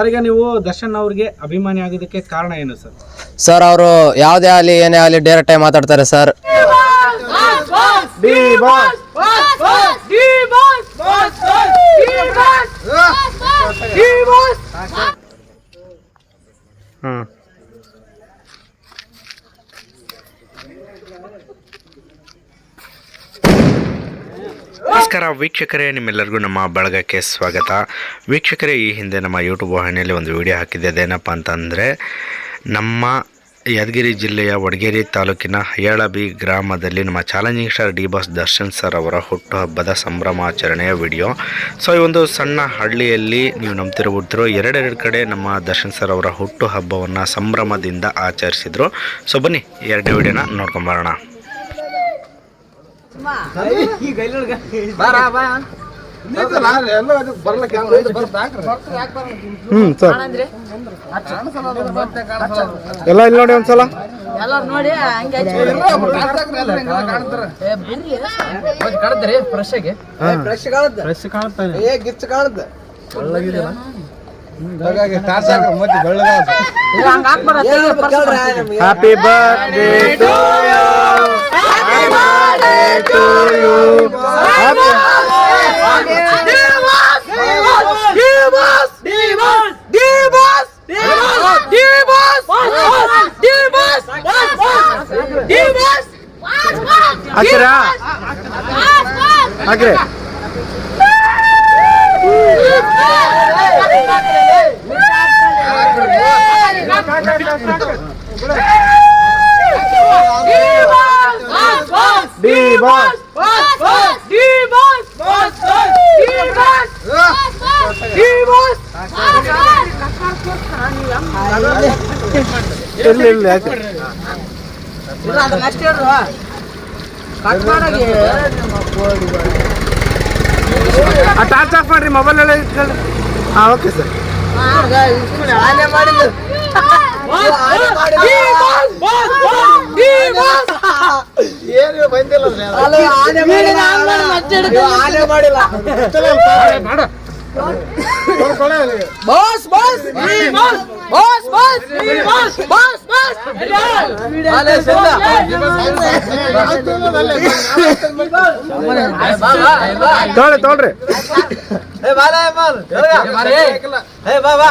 Sir ಈಗ ನೀವು ದರ್ಶನ್ ಅವ್ರಿಗೆ ಅಭಿಮಾನಿ ಆಗೋದಕ್ಕೆ ಕಾರಣ ಏನು ಸರ್ ಸರ್ ಅವರು ಯಾವುದೇ ಆಗಲಿ ಏನೇ ಆಗಲಿ ಡೈರೆಕ್ಟ್ ಆಗಿ ಮಾತಾಡ್ತಾರೆ ಸರ್ ಹ್ಮ್ ನಮಸ್ಕಾರ ವೀಕ್ಷಕರೇ, ನಿಮ್ಮೆಲ್ಲರಿಗೂ ನಮ್ಮ ಬಳಗಕ್ಕೆ ಸ್ವಾಗತ. ವೀಕ್ಷಕರೇ, ಈ ಹಿಂದೆ ನಮ್ಮ ಯೂಟ್ಯೂಬ್ ವಾಹಿನಿಯಲ್ಲಿ ಒಂದು ವಿಡಿಯೋ ಹಾಕಿದ್ದೆ. ಅದೇನಪ್ಪ ಅಂತಂದರೆ, ನಮ್ಮ ಯಾದಗಿರಿ ಜಿಲ್ಲೆಯ ವಡಗೇರಿ ತಾಲೂಕಿನ ಹಯ್ಯಾಳಬಿ ಗ್ರಾಮದಲ್ಲಿ ನಮ್ಮ challenging star D boss Darshan sir ಅವರ ಹುಟ್ಟುಹಬ್ಬದ ಸಂಭ್ರಮಾಚರಣೆಯ ವಿಡಿಯೋ ಸೊ ಈ ಒಂದು ಸಣ್ಣ ಹಳ್ಳಿಯಲ್ಲಿ ನೀವು ನಂಬ್ತಿರ್ಬಿಟ್ಟರು ಎರಡೆರಡು ಕಡೆ ನಮ್ಮ ದರ್ಶನ್ ಸರ್ ಅವರ ಹುಟ್ಟುಹಬ್ಬವನ್ನು ಸಂಭ್ರಮದಿಂದ ಆಚರಿಸಿದರು. ಸೊ ಬನ್ನಿ ಎರಡನೇ ವಿಡಿಯೋನ ನೋಡ್ಕೊಂಬರೋಣ ಹ್ಮ್ ಸರ್. ಎಲ್ಲ ಇಲ್ಲಿ ನೋಡಿ ಒಂದ್ಸಲ. ಎಲ್ಲಾರು ನೋಡಿ ಹಂಗೆ ಕಡದ್ರಿ ಫ್ರೆಶ್ ಆಗಿ. ಫ್ರೆಶ್ ಕಾಣ್ತಾ ಇದೆ ಏ ಗಿಚ್ಚ ಕಾಣುತ್ತೆ Happy birthday to you. Happy birthday to you. Happy birthday. Akira. Akira. ಇಲ್ಲ ಟಾರ್ಚ್ ಆಫ್ ಮಾಡ್ರಿ ಮೊಬೈಲ್ ಎಲ್ಲ ಇಟ್ಕೊಳ್ಳಿ. ಹಾ ಓಕೆ ಸರ್. ಮಾಡಿ ಆನೆ ಮಾಡಿಲ್ಲ, boss boss boss boss boss boss ಸಿದ್ಧ. ತೊಗೊಳ್ರಿ ಏ ಬಾಲ ಏ ಬಾಲ್. ಏ ಬಾ ಬಾ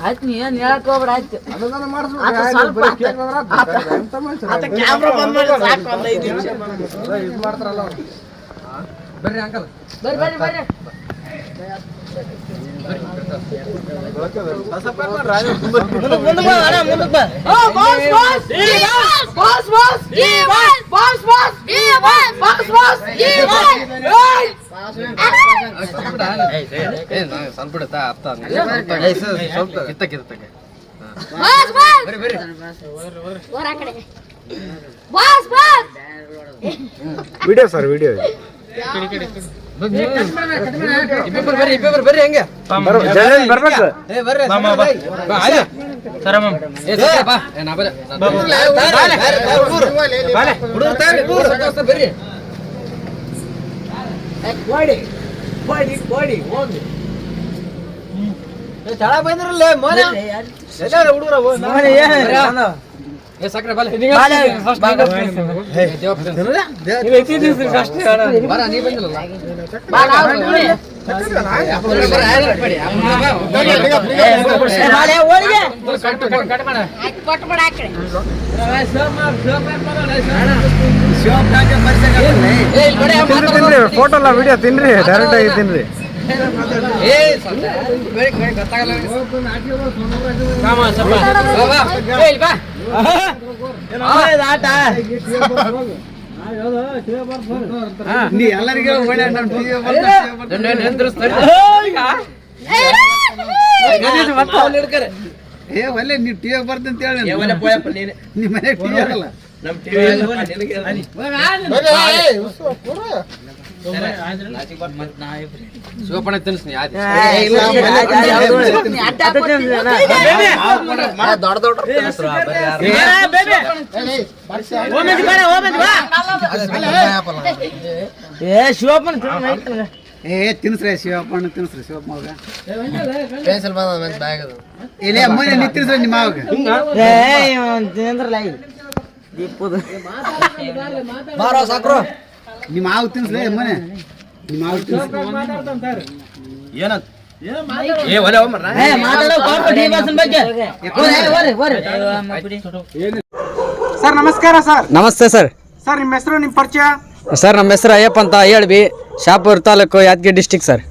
ಬಾ. ನೀ ಏನ್ ಹೇಳಕ್ ಹೋಗ್ಬೇಡ ಆಯ್ತು ಏ, ಬಾಲೆ, ಬಾ ಬಾ ಮಾಡ್ಕೊಳ. ಆಯ್ತು ನೀ ಏನ್ ಹೇಳಕ್ ಹೋಗ್ಬೇಡ ಆಯ್ತು ಆತ ಸ್ವಲ್ಪ ಕ್ಯಾಮ್ರಾ ಬಂದ್ ಮಾಡಿ ಸಾಕು ಒಂದ್ ಐದು ನಿಮಿಷ ಬರ್ರಿ ಬರ್ರಿ ಬರ್ರಿ ಬರ್ರಿ ಮುಂದಕ್ಕೆ ಬಾ ಅಣ್ಣ, ಬಾ boss boss boss boss boss boss boss boss boss boss ಸ್ವಲ್ಪ ಅರ್ಥ ಸ್ವಲ್ಪ ಕಿತ್ತಕ್ಕೆ ಇರ್ತಕ್ಕೆ ವಿಡಿಯೋ ಸರ್ ವಿಡಿಯೋ ಇಬ್ಬರು ಬರ್ರಿ ಇಬ್ಬರು ಬರ್ರಿ ಹೆಂಗೆ ಬರ್ಬೇಕು ಬರ್ರಿ પડી પડી પડી ઓમે એ ઝાડા બંદર લે મને યાર. ઝાડા ઉડુરા ಫೋಟೋ ಎಲ್ಲ ವಿಡಿಯೋ ತಿನ್ರಿ ಡೈರೆಕ್ಟ್ ಆಗಿ ತಿನ್ರಿ ಆಟ ನೀ ಎಲ್ಲರಿಗೂ ಏ ಒಲ್ಲೆ ನೀ ಟಿವಿ ಬರ್ತಂತ ಹೇಳಿ ನಿಮ್ಮ ಮನೆ ಟಿವಿ ಆಗಲ್ಲ. ಶಿವಪ್ಪನ ತಿನ್ಸ್ನಿ ದೊಡ್ಡ ದೊಡ್ಡ ಏ ಶಿವಪ್ಪನ ಏ ತಿನ್ಸ್ರಿ ಶಿವಪ್ಪನ ತಿನ್ಸ್ರಿ ಶಿವಪ್ಪ ಇಲ್ಲೇ ಅಮ್ಮನೇ ನೀ ತಿನ್ಸ್ರಿ ನಿಮ್ಮ ಮಾವಗ ತಿಂದ್ರಲ್ಲ ದೀಪದ ಬಾರೋ ಸಾಕ್ರು ನಿಮ್ಮ ಮಾವು ತಿನ್ಸ್ಲೇ ಮನೆ ನಿಮ್ಮ ಮಾವು ಏನಂತ ಸರ್ ನಮಸ್ಕಾರ ಸರ್ ನಮಸ್ತೆ ಸರ್ ಸರ್ ನಿಮ್ಮ ಹೆಸರು ನಿಮ್ಮ ಪರಿಚಯ ಸರ್ ನಮ್ಮ ಹೆಸರು ಅಯ್ಯಪ್ಪ ಅಂತ ಹೇಳ್ಬಿ ಶಾಪುರ್ ತಾಲೂಕು ಯಾದಗಿರಿ ಡಿಸ್ಟಿಕ್ ಸರ್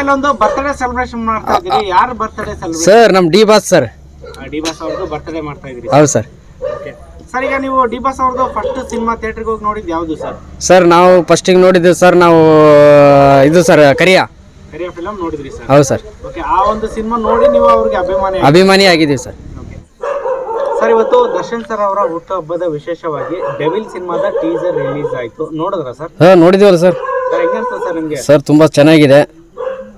ಇಲ್ಲೊಂದು ಬರ್ತ್ಡೇ ಸೆಲೆಬ್ರೇಷನ್ ಮಾಡ್ತಾ ಇದ್ದೀರಿ ಯಾರು ಬರ್ತ್ಡೇ ಸೆಲೆಬ್ರೇಷನ್ ಸರ್ ನಮ್ಮ D boss sir D boss ಅವ್ರದ್ದು ಬರ್ತ್ಡೇ ಮಾಡ್ತಾ ಇದ್ದೀರಿ ಹೌದು ಸರ್ ಸರ್ ಈಗ ನೀವು ಡಿ ಬಾಸ್ ಅವ್ರದ್ದು ಫಸ್ಟ್ ಸಿನಿಮಾ ಥಿಯೇಟರ್ಗೆ ಹೋಗಿ ನೋಡಿದ್ದು ಯಾವುದು ಸರ್ ಸರ್ ನಾವು ಫಸ್ಟಿಗೆ ನೋಡಿದ್ದು ಸರ್ ನಾವು ಇದು ಸರ್ ಕರಿಯ. ಕರಿಯ ಫಿಲಮ್ ನೋಡಿದ್ರಿ ಸರ್ ಹೌದು ಸರ್ ಓಕೆ ಆ ಒಂದು ಸಿನಿಮಾ ನೋಡಿ ನೀವು ಅವ್ರಿಗೆ ಅಭಿಮಾನಿ ಆಗಿ- ಅಭಿಮಾನಿ ಆಗಿದ್ದೀವಿ ಸರ್ ಸರ್ ಇವತ್ತು ದರ್ಶನ್ ಸರ್ ಅವರ ಹುಟ್ಟುಹಬ್ಬದ ವಿಶೇಷವಾಗಿ ಡೆವಿಲ್ ಸಿನಿಮಾದ ಟೀಸರ್ ರಿಲೀಸ್ ಆಯ್ತು. ನೋಡಿದ್ರ ಸರ್ ಹಾಂ ನೋಡಿದ್ದೀವಲ್ಲ ಸರ್ ಸರ್ ತುಂಬಾ ಸರ್ ನಿಮಗೆ? ಸರ್ ತುಂಬ ಚೆನ್ನಾಗಿದೆ.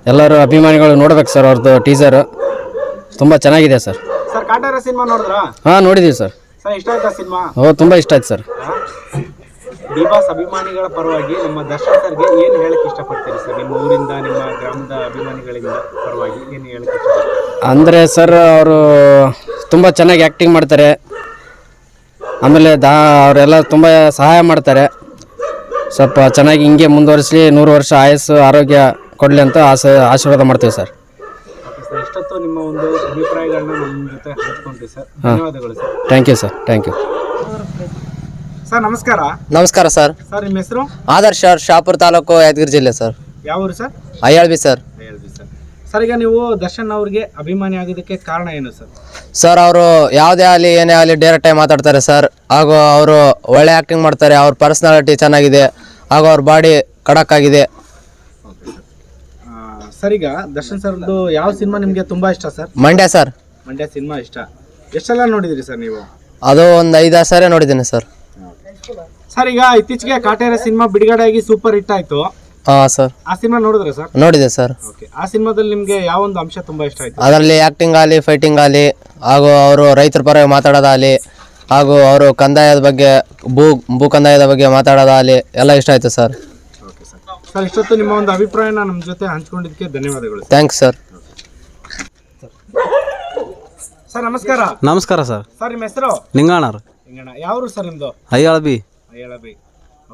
ಎಲ್ಲರೂ ಅಭಿಮಾನಿಗಳು ನೋಡ್ಬೇಕು ಸರ್ ಅವ್ರದ್ದು ಟೀಸರ್ ತುಂಬ ಚೆನ್ನಾಗಿದೆ ಸರ್ ಸರ್ ಕಾಟಾರ ಸಿನಿಮಾ ನೋಡಿದ್ರಾ? ಹಾಂ ನೋಡಿದ್ದೀವಿ ಸರ್ ಸರ್ ಇಷ್ಟ ಆಯ್ತಾ ಸಿನಿಮಾ? ಓ ತುಂಬ ಇಷ್ಟ ಆಯ್ತು ಸರ್. ದಿವಾಸ್ ಅಭಿಮಾನಿಗಳ ಪರವಾಗಿ ನಮ್ಮ ದರ್ಶನ್ ಸರ್ಗೆ ಏನು ಹೇಳಕ್ ಇಷ್ಟಪಡ್ತೀರಿ ಸರ್? ನಿಮ್ಮ ಊರಿಂದ ನಿಮ್ಮ ಗ್ರಾಮದ ಅಭಿಮಾನಿಗಳಿಂದ ಪರವಾಗಿ ಏನು ಹೇಳಕ್ ಇಷ್ಟಪಡ್ತೀರಿ? ಅಂದರೆ ಸರ್ ಅವರು ತುಂಬ ಚೆನ್ನಾಗಿ ಆ್ಯಕ್ಟಿಂಗ್ ಮಾಡ್ತಾರೆ. ಆಮೇಲೆ ದಾ ಅವರೆಲ್ಲ ತುಂಬ ಸಹಾಯ ಮಾಡ್ತಾರೆ. ಸ್ವಲ್ಪ ಚೆನ್ನಾಗಿ ಹಿಂಗೆ ಮುಂದುವರಿಸಿ ನೂರು ವರ್ಷ ಆಯಸ್ಸು ಆರೋಗ್ಯ ಕೊಡಲಿ ಅಂತ ಆಸ ಆಶೀರ್ವಾದ ಮಾಡ್ತೀವಿ ಸರ್. ಸರ್ ನಿಮ್ಮ ಒಂದು ಅಭಿಪ್ರಾಯಗಳನ್ನ ನಮ್ಮ ಜೊತೆ ಹಂಚ್ಕೊಂಡ್ರಿ ಸರ್. ಧನ್ಯವಾದಗಳು sir. Thank you sir thank you sir ನಮಸ್ಕಾರ. ನಮಸ್ಕಾರ ಸರ್ ಸರ್ ನಿಮ್ಮ ಹೆಸರು? ಆದರ್ಶ್ ಸರ್ ಶಾಪುರ್ ತಾಲೂಕು ಯಾದಗಿರಿ ಜಿಲ್ಲೆ ಸರ್ ಯಾವ ಊರು ಸರ್ ಅಯ್ಯಾಳ್ಬಿ ಸರ್ ಹೇಳ್ರಿ ಸರ್ ಸರ್ ಈಗ ನೀವು ದರ್ಶನ್ ಅವ್ರಿಗೆ ಅಭಿಮಾನಿ ಆಗೋದಕ್ಕೆ ಕಾರಣ ಏನು ಸರ್ ಸರ್ ಅವರು ಯಾವುದೇ ಆಗಲಿ ಏನೇ ಆಗಲಿ ಡೈರೆಕ್ಟಾಗಿ ಮಾತಾಡ್ತಾರೆ ಸರ್ ಹಾಗೂ ಅವರು ಒಳ್ಳೆ ಆ್ಯಕ್ಟಿಂಗ್ ಮಾಡ್ತಾರೆ ಅವ್ರ ಪರ್ಸ್ನಾಲಿಟಿ ಚೆನ್ನಾಗಿದೆ ಹಾಗೂ ಅವ್ರ ಬಾಡಿ ಖಡಕ್ ಆಗಿದೆ. ಸರ್ ಈಗ ದರ್ಶನ್ ಸರ್ದು ಯಾವ ಸಿನಿಮಾ ನಿಮಗೆ ತುಂಬಾ ಇಷ್ಟ sir? Mandya sir. Mandya cinema ಇಷ್ಟ. ಎಷ್ಟೆಲ್ಲ ನೋಡಿದಿರಿ ಸರ್ ನೀವು? ಅದು ಒಂದು ಐದಾರು ಸಾರಿ ನೋಡಿದ್ದೀನಿ ಸರ್. ಸರ್ ಈಗ ಇತ್ತೀಚೆಗೆ ಕಾಟೇರ ಸಿನಿಮಾ ಬಿಡುಗಡೆಯಾಗಿ ಸೂಪರ್ ಹಿಟ್ ಆಯ್ತು. ಹಾಂ ಸರ್. ಆ ಸಿನಿಮಾ ನೋಡಿದ್ರೆ ಸರ್? ನೋಡಿದೆ ಸರ್. ಓಕೆ ಆ ಸಿನಿಮಾದಲ್ಲಿ ನಿಮಗೆ ಯಾವ ಒಂದು ಅಂಶ ತುಂಬಾ ಇಷ್ಟ ಆಯ್ತು? ಅದರಲ್ಲಿ ಆ್ಯಕ್ಟಿಂಗ್ ಆಗಲಿ ಫೈಟಿಂಗ್ ಆಗಲಿ ಹಾಗೂ ಅವರು ರೈತರ ಪರವಾಗಿ ಮಾತಾಡೋದಾಗಲಿ ಹಾಗೂ ಅವರು ಕಂದಾಯದ ಬಗ್ಗೆ ಭೂ ಭೂ ಕಂದಾಯದ ಬಗ್ಗೆ ಮಾತಾಡೋದಾಗಲಿ ಎಲ್ಲ ಇಷ್ಟ ಆಯಿತು ಸರ್. ಸರ್ ಇಷ್ಟೊತ್ತು ನಿಮ್ಮ ಒಂದು ಅಭಿಪ್ರಾಯನ ನಮ್ಮ ಜೊತೆ ಹಂಚ್ಕೊಂಡಿದ್ದಕ್ಕೆ ಧನ್ಯವಾದಗಳು ಥ್ಯಾಂಕ್ಸ್ ಸರ್ ಸರ್ ನಮಸ್ಕಾರ. ನಮಸ್ಕಾರ ಸರ್ ಸರ್ ನಿಮ್ಮ ಹೆಸರು? ನಿಂಗಾಣರ್ ಹಿಂಗಣ್ಣ ಯಾವ ಊರು ಸರ್ ನಿಮ್ಮದು ಅಯ್ಯಾಳ ಬಿ ಹೇಳಬಿ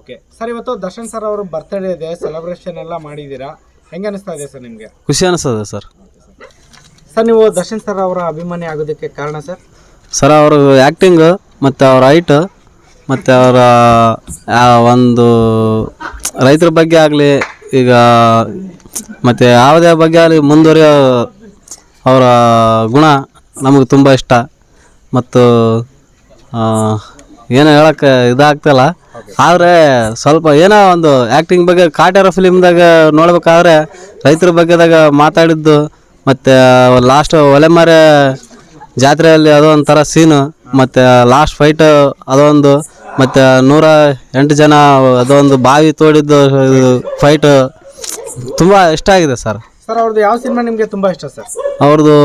ಓಕೆ ಸರ್ ಇವತ್ತು ದರ್ಶನ್ ಸರ್ ಅವರು ಬರ್ತ್ಡೇ ಇದೆ ಸೆಲೆಬ್ರೇಷನ್ ಎಲ್ಲ ಮಾಡಿದ್ದೀರಾ? ಹೆಂಗೆ ಅನಿಸ್ತಾ ಇದೆ ಸರ್ ನಿಮಗೆ? ಖುಷಿ ಅನಿಸ್ತದೆ ಸರ್ ಸರ್ ನೀವು ದರ್ಶನ್ ಸರ್ ಅವರ ಅಭಿಮಾನಿ ಆಗೋದಕ್ಕೆ ಕಾರಣ ಸರ್? ಸರ್ ಅವ್ರ ಆ್ಯಕ್ಟಿಂಗ್ ಮತ್ತು ಅವ್ರ ಹೈಟ್ ಮತ್ತು ಅವರ ಒಂದು ರೈತರ ಬಗ್ಗೆ ಆಗಲಿ, ಈಗ ಮತ್ತು ಯಾವುದೇ ಬಗ್ಗೆ ಆಗಲಿ ಮುಂದುವರಿಯೋ ಅವರ ಗುಣ ನಮಗೆ ತುಂಬ ಇಷ್ಟ. ಮತ್ತು ಏನೋ ಹೇಳೋಕ್ಕೆ ಇದಾಗ್ತಿಲ್ಲ. ಆದರೆ ಸ್ವಲ್ಪ ಏನೋ ಒಂದು ಆ್ಯಕ್ಟಿಂಗ್ ಬಗ್ಗೆ ಕಾಟ್ಯಾರ ಫಿಲಿಮ್ದಾಗ ನೋಡ್ಬೇಕಾದ್ರೆ ರೈತರ ಬಗ್ಗೆದಾಗ ಮಾತಾಡಿದ್ದು, ಮತ್ತು ಲಾಸ್ಟ್ ಒಲೆಮಾರೆ ಜಾತ್ರೆಯಲ್ಲಿ ಅದೊಂಥರ ಸೀನು ಮತ್ತು ಲಾಸ್ಟ್ ಫೈಟು ಅದೊಂದು ಮತ್ತು ನೂರ ಎಂಟು ಜನ ಅದೊಂದು ಬಾವಿ ತೋಡಿದ್ದು ಫೈಟ್ ತುಂಬ ಇಷ್ಟ ಆಗಿದೆ ಸರ್ ಸರ್ ಅವ್ರದ್ದು ಯಾವ ಸಿನಿಮಾ ನಿಮಗೆ ತುಂಬಾ ಇಷ್ಟ ಸರ್ ಅವ್ರದ್ದು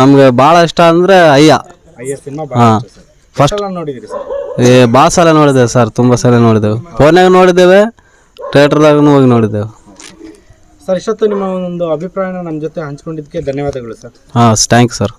ನಮಗೆ ಭಾಳ ಇಷ್ಟ ಅಂದರೆ ಅಯ್ಯ. ಅಯ್ಯ ಸಿನಿಮಾ ಹಾಂ. ಫಸ್ಟ್ ನೋಡಿದಿರಿ ಸರ್ ಏ ಭಾಳ ಸಲ ನೋಡಿದ್ದೇವೆ ಸರ್ ತುಂಬ ಸಲ ನೋಡಿದೆವು ಫೋನ್ಯಾಗ ನೋಡಿದ್ದೇವೆ ಥಿಯೇಟ್ರ್ದಾಗೂ ಹೋಗಿ ನೋಡಿದ್ದೇವೆ. ಸರ್ ಇಷ್ಟೊತ್ತು ನಿಮ್ಮ ಒಂದು ಅಭಿಪ್ರಾಯನ ನಮ್ಮ ಜೊತೆ ಹಂಚ್ಕೊಂಡಿದ್ದಕ್ಕೆ ಧನ್ಯವಾದಗಳು ಸರ್ ಹಾಂ ಥ್ಯಾಂಕ್ಸ್ ಸರ್